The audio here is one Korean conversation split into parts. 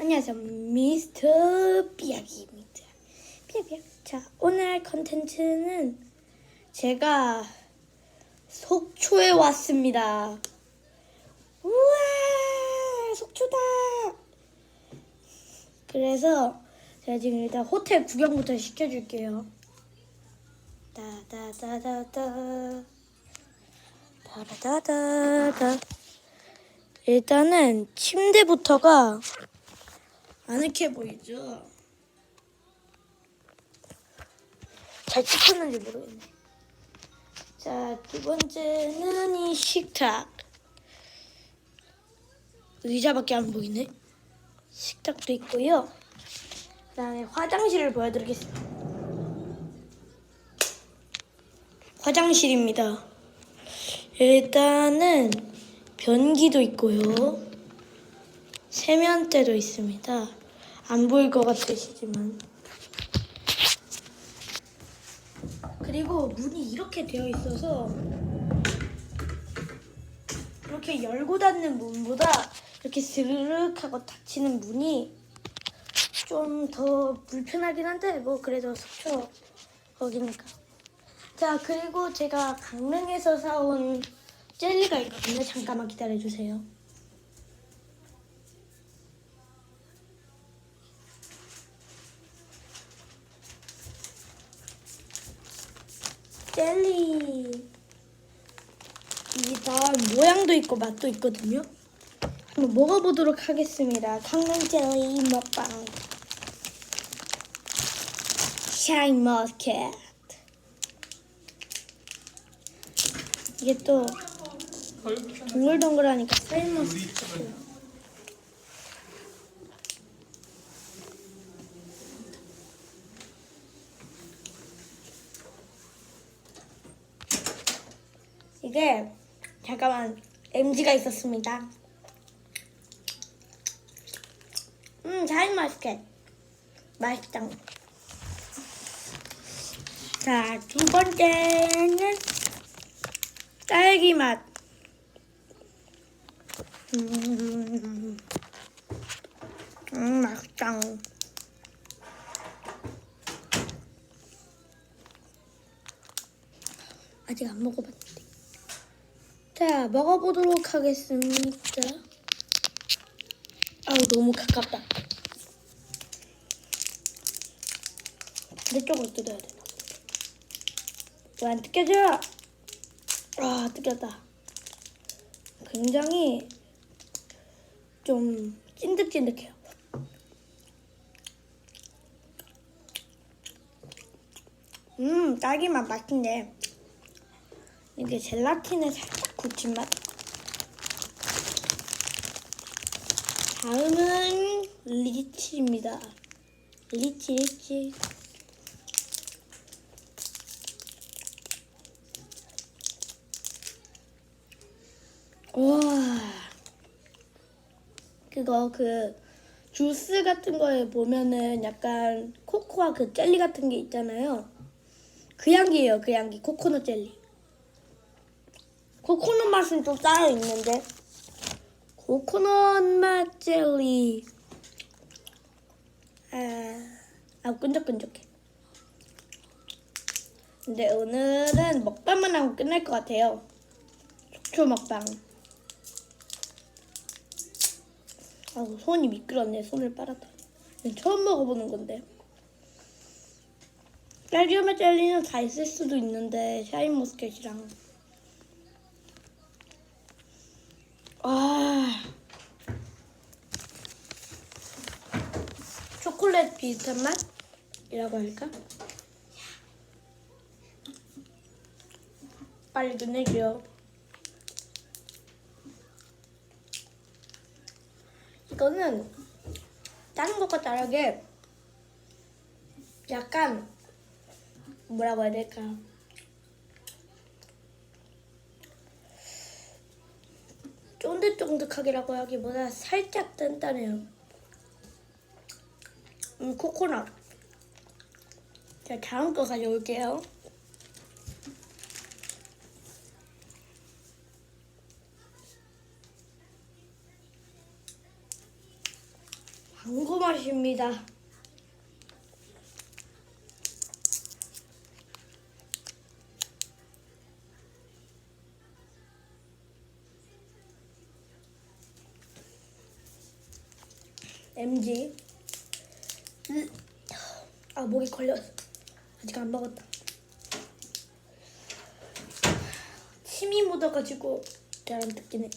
안녕하세요. 미스터 삐약입니다. 삐약삐약. 자, 오늘 컨텐츠는 제가 속초에 왔습니다. 우와, 속초다. 그래서 제가 지금 일단 호텔 구경부터 시켜줄게요. 따다다다다. 다다다다다. 일단은 침대부터가 아늑해 보이죠? 잘 찍혔는지 모르겠네. 자, 두 번째는 이 식탁. 의자밖에 안 보이네. 식탁도 있고요. 그 다음에 화장실을 보여드리겠습니다. 화장실입니다. 일단은 변기도 있고요. 세면대도 있습니다. 안 보일 것 같으시지만. 그리고 문이 이렇게 되어 있어서 이렇게 열고 닫는 문보다 이렇게 스르륵 하고 닫히는 문이 좀 더 불편하긴 한데 뭐 그래도 속초 거기니까. 자 그리고 제가 강릉에서 사온 젤리가 있거든요. 잠깐만 기다려주세요. 젤리. 이게 다 모양도 있고 맛도 있거든요. 한번 먹어보도록 하겠습니다. 강릉 젤리 먹방. 샤인 머스켓. 이게 또 동글동글하니까 샤인 머스켓. 이게 잠깐만 MG가 있었습니다. 음, 잘 맛있게 맛있다. 자, 두 번째는 딸기 맛. 음, 음 맛있다. 아직 안 먹어봤는데. 자, 먹어보도록 하겠습니다. 아우, 너무 가깝다. 반대쪽으로 뜯어야 되나? 왜 안 뜯겨져? 아, 뜯겼다. 굉장히 좀 찐득찐득해요. 음, 딸기맛 맛있네. 이게 젤라틴을 살짝 굳힌 맛. 다음은 리치입니다. 리치, 리치. 와. 그거 그 주스 같은 거에 보면은 약간 코코아 그 젤리 같은 게 있잖아요. 그 향기예요, 그 향기. 코코넛 젤리. 코코넛 맛은 좀 쌓여 있는데. 코코넛 맛 젤리. 아, 아 끈적끈적해. 근데 오늘은 먹방만 하고 끝날 것 같아요. 속초 먹방. 아우 손이 미끄럽네. 손을 빨았다. 처음 먹어보는 건데. 딸기맛 젤리는 다 있을 수도 있는데 샤인머스켓이랑 아 초콜릿 비슷한 맛이라고 할까? 빨리 끝내줘요. 이거는 다른 것과 다르게 약간 뭐라고 해야 될까? 쫀득쫀득하기라고 하기보다 살짝 단단해요. 음, 코코넛. 자, 다음 거 가져올게요. 망고 맛입니다. MG. 으. 아 목이 걸렸어. 아직 안 먹었다. 침이 묻어가지고 잘안 뜯기네.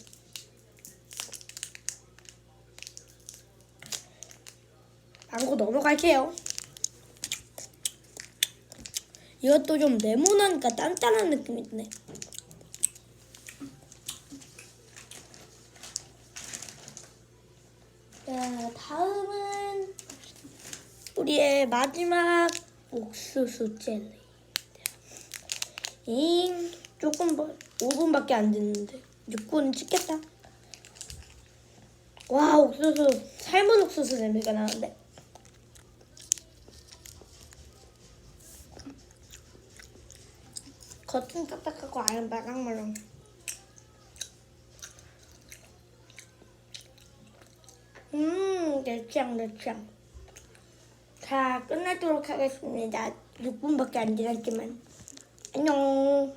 망고 넘어갈게요. 이것도 좀 네모나니까 단단한 느낌이 드네. 자, 다음은 우리의 마지막 옥수수 젤리. 잉, 조금 뭐 5분밖에 안 됐는데 6분 찍겠다. 와, 옥수수 삶은 옥수수 냄새가 나는데. 겉은 딱딱하고 안은 말랑말랑. 음, 내 취향, 내 취향. 자, 끝내도록 하겠습니다. 6분밖에 안 지났지만. 안녕.